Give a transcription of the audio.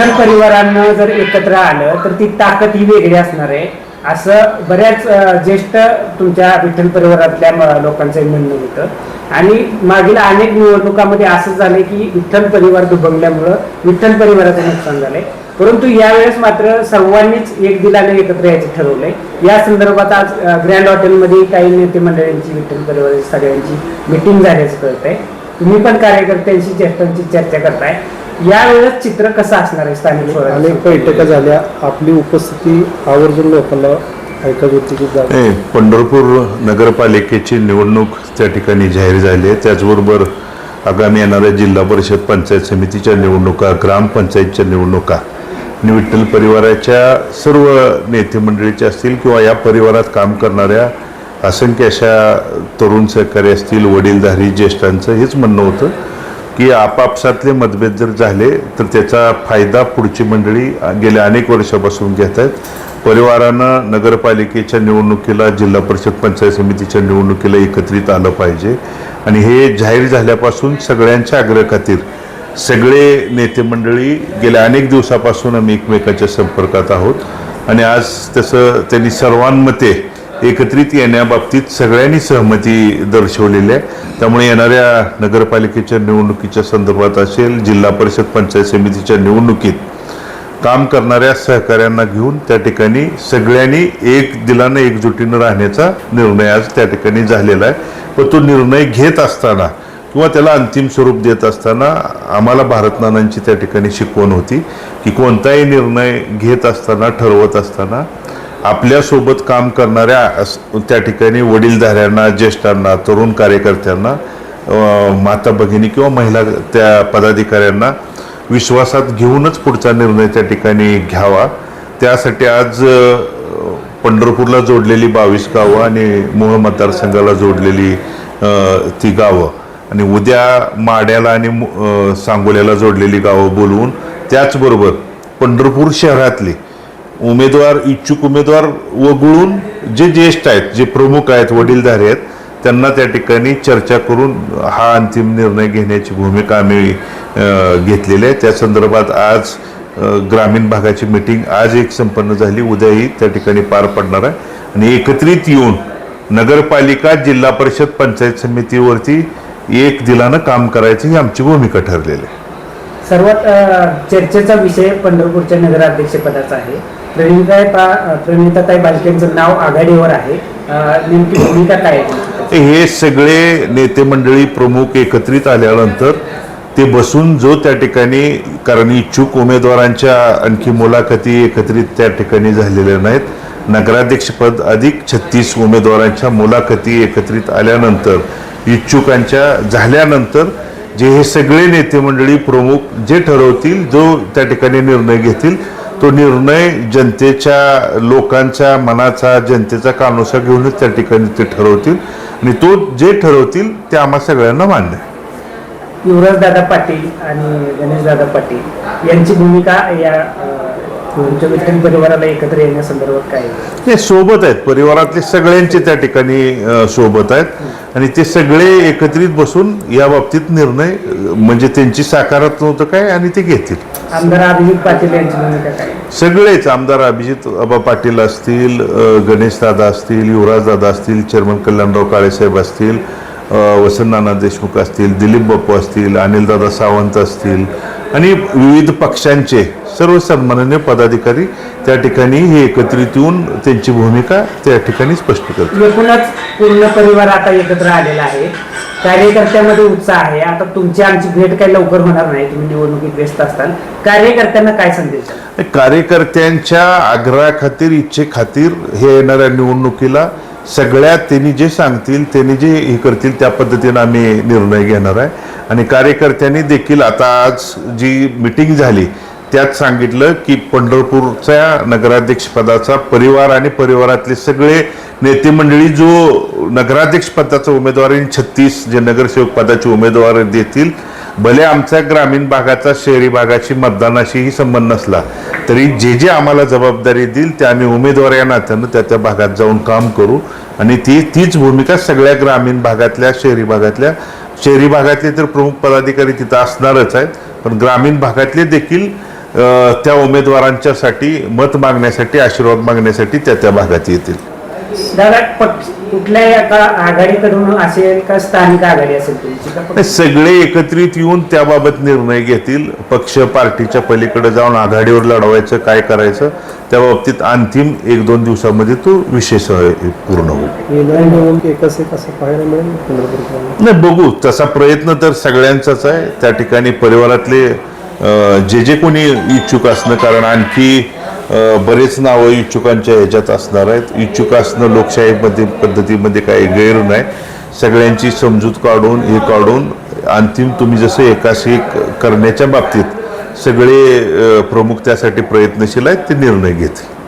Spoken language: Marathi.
विठ्ठल परिवारानं जर एकत्र आलं तर ती ताकद ही वेगळी असणार आहे. असं बऱ्याच ज्येष्ठ तुमच्या विठ्ठल परिवारातल्या लोकांचं म्हणणं होतं. आणि मागील अनेक निवडणुकामध्ये असं झालंय की विठ्ठल परिवार दुभंगल्यामुळं विठ्ठल परिवाराचं नुकसान झालंय. परंतु यावेळेस मात्र सर्वांनीच एक दिलाने एकत्र यायचं ठरवलंय. या संदर्भात आज ग्रँड हॉटेलमध्ये काही नेते मंडळींची विठ्ठल परिवाराची सगळ्यांची मिटिंग झाल्याचं कळतंय. तुम्ही पण कार्यकर्त्यांशी ज्येष्ठांची चर्चा करताय. यावेळेस चित्र कसं असणार आहे स्थानिक स्वराज्य अनेक बैठका झाल्या. आपली उपस्थिती आवर्जून लोकांना ऐकत होती की जा- नाही पंढरपूर नगरपालिकेची निवडणूक त्या ठिकाणी जाहीर झाली आहे. त्याचबरोबर आगामी येणाऱ्या जिल्हा परिषद पंचायत समितीच्या निवडणुका ग्रामपंचायतच्या निवडणुका आणि विठ्ठल परिवाराच्या सर्व नेते मंडळीचे असतील किंवा या परिवारात काम करणाऱ्या असंख्य अशा तरुण सहकारी असतील वडीलधारी ज्येष्ठांचं हेच म्हणणं होतं. की आपापसातले मतभेद जर झाले तर त्याचा फायदा पुढची मंडळी गेल्या अनेक वर्षापासून घेत आहेत. परिवारानं नगरपालिकेच्या निवडणुकीला जिल्हा परिषद पंचायत समितीच्या निवडणुकीला एकत्रित आलं पाहिजे. आणि हे जाहीर झाल्यापासून सगळ्यांच्या आग्रह सगळे नेते मंडळी गेल्या अनेक दिवसापासून आम्ही एकमेकाच्या संपर्कात आहोत. आणि आज तसं त्यांनी सर्वांमते एकत्रित येण्याबाबतीत सगळ्यांनी सहमती दर्शवलेली आहे. त्यामुळे येणाऱ्या नगरपालिकेच्या निवडणुकीच्या संदर्भात असेल जिल्हा परिषद पंचायत समितीच्या निवडणुकीत काम करणाऱ्या सहकाऱ्यांना घेऊन त्या ठिकाणी सगळ्यांनी एक दिलानं एकजुटीनं राहण्याचा निर्णय आज त्या ठिकाणी झालेला आहे. पण तो निर्णय घेत असताना किंवा त्याला अंतिम स्वरूप देत असताना आम्हाला भारत नानांची त्या ठिकाणी शिकवण होती की कोणताही निर्णय घेत असताना ठरवत असताना आपल्यासोबत काम करणाऱ्या त्या ठिकाणी वडीलधाऱ्यांना ज्येष्ठांना तरुण कार्यकर्त्यांना माता भगिनी किंवा महिला त्या पदाधिकाऱ्यांना विश्वासात घेऊनच पुढचा निर्णय त्या ठिकाणी घ्यावा. त्यासाठी आज पंढरपूरला जोडलेली बावीस गावं आणि मूळ मतदारसंघाला जोडलेली ती गावं. आणि उद्या माड्याला आणि मु- सांगोल्याला जोडलेली गावं बोलवून त्याचबरोबर पंढरपूर शहरातली उमेदवार इच्छुक उमेदवार वगळून जे ज्येष्ठ आहेत जे प्रमुख आहेत वडीलधारे आहेत त्यांना त्या ठिकाणी चर्चा करून हा अंतिम निर्णय घेण्याची भूमिका आम्ही घेतलेली आहे. त्या संदर्भात आज ग्रामीण भागाची मिटिंग आज एक संपन्न झाली. उद्याही त्या ठिकाणी पार पडणार आहे. आणि एकत्रित येऊन नगरपालिका जिल्हा परिषद पंचायत समितीवरती एक दिलानं काम करायची ही आमची भूमिका ठरलेली आहे. सर्वात चर्चेचा विषय पंढरपूरच्या नगराध्यक्षपदाचा आहे. प्रणिताई पा प्रणिताताई बालकेंचं नाव आघाडीवर आहे. नेमकी भूमिका काय हे सगळे नेते मंडळी प्रमुख एकत्रित आल्यानंतर ते बसून जो त्या ठिकाणी कारण इच्छुक उमेदवारांच्या आणखी मुलाखती एकत्रित त्या ठिकाणी झालेल्या नाहीत. नगराध्यक्षपद अधिक छत्तीस उमेदवारांच्या मुलाखती एकत्रित आल्यानंतर इच्छुकांच्या झाल्यानंतर जे हे सगळे नेते मंडळी प्रमुख जे ठरवतील जो त्या ठिकाणी निर्णय घेतील तो निर्णय जनतेच्या लोकांच्या मनाचा जनतेचा कानोसा घेऊनच त्या ठिकाणी ते ठरवतील. आणि तो जे ठरवतील ते आम्हा सगळ्यांना मान्य आहे. युवराज दादा पाटील आणि गणेश दादा पाटील यांची भूमिका या तुमच्या विठ्ठल परिवाराला एकत्र येण्यासंदर्भात काय आहे? ते सोबत आहेत परिवारातले सगळ्यांचे त्या ठिकाणी सोबत आहेत आणि ते सगळे एकत्रित बसून या बाबतीत निर्णय म्हणजे त्यांची साकारात नव्हतं काय आणि ते घेतील आमदार अभिजित पाटील यांची भूमिका काय? सगळेच आमदार अभिजित अबा पाटील असतील गणेश दादा असतील युवराज दादा असतील चेअरमन कल्याणराव काळेसाहेब असतील अ, वसंतनाना देशमुख असतील दिलीप बाप्पू असतील अनिलदादा सावंत असतील आणि विविध पक्षांचे सर्व सन्माननीय पदाधिकारी त्या ठिकाणी हे एकत्रित येऊन त्यांची भूमिका त्या ठिकाणी स्पष्ट करतील एकूणच पूर्ण परिवार आता एकत्र आलेला आहे. कार्यकर्त्यामध्ये उत्साह आहे. आता तुमची आमची भेट काही लवकर होणार नाही. तुम्ही निवडणुकीत व्यस्त असताल. कार्यकर्त्यांना काय संदेश द्याल? कार्यकर्त्यांच्या आग्रहाखातीर इच्छेखातीर हे येणाऱ्या निवडणुकीला सगळ्यात त्यांनी जे सांगतील त्यांनी जे हे करतील त्या पद्धतीनं आम्ही निर्णय घेणार आहे. आणि कार्यकर्त्यांनी देखील आता आज जी मिटिंग झाली त्यात सांगितलं की पंढरपूरच्या नगराध्यक्षपदाचा परिवार आणि परिवारातले सगळे नेते मंडळी जो नगराध्यक्षपदाचा उमेदवार आणि छत्तीस जे नगरसेवक पदाचे उमेदवार देतील भले आमच्या ग्रामीण भागाचा शहरी भागाशी मतदानाशीही संबंध नसला तरी जे जे आम्हाला जबाबदारी देईल ते आम्ही उमेदवार या नात्यानं त्या त्या भागात जाऊन काम करू. आणि ती तीच भूमिका सगळ्या ग्रामीण भागातल्या शहरी भागातल्या शहरी भागातले तर प्रमुख पदाधिकारी तिथं असणारच आहेत पण ग्रामीण भागातले देखील त्या उमेदवारांच्यासाठी मत मागण्यासाठी आशीर्वाद मागण्यासाठी त्या त्या भागात येतील. दादा पक्ष कुठल्याही एका आघाडीकडून असेल का स्थानिक आघाडी असेल तुमची? का नाही, पक्ष- सगळे एकत्रित येऊन त्याबाबत निर्णय घेतील. पक्ष पार्टीच्या पलीकडे जाऊन आघाडीवर लढवायचं काय करायचं त्या बाबतीत अंतिम एक दोन दिवसामध्ये तो विषय स- पूर्ण होईल. येणारी निवडणूक एकाच एक असं पाहायला मिळेल? पंढरपूर नाही बघू. तसा प्रयत्न तर सगळ्यांचाच आहे. त्या ठिकाणी परिवारातले अ, जे जे कोणी इच्छुक असणं कारण आणखी बरेच नावं इच्छुकांच्या ह्याच्यात असणार आहेत. इच्छुक असणं लोकशाहीमध्ये पद्धतीमध्ये काही गैर नाही. सगळ्यांची समजूत काढून हे काढून अंतिम तुम्ही जसं एकास एक करण्याच्या बाबतीत सगळे प्रमुख त्यासाठी प्रयत्नशील आहेत ते निर्णय घेतील.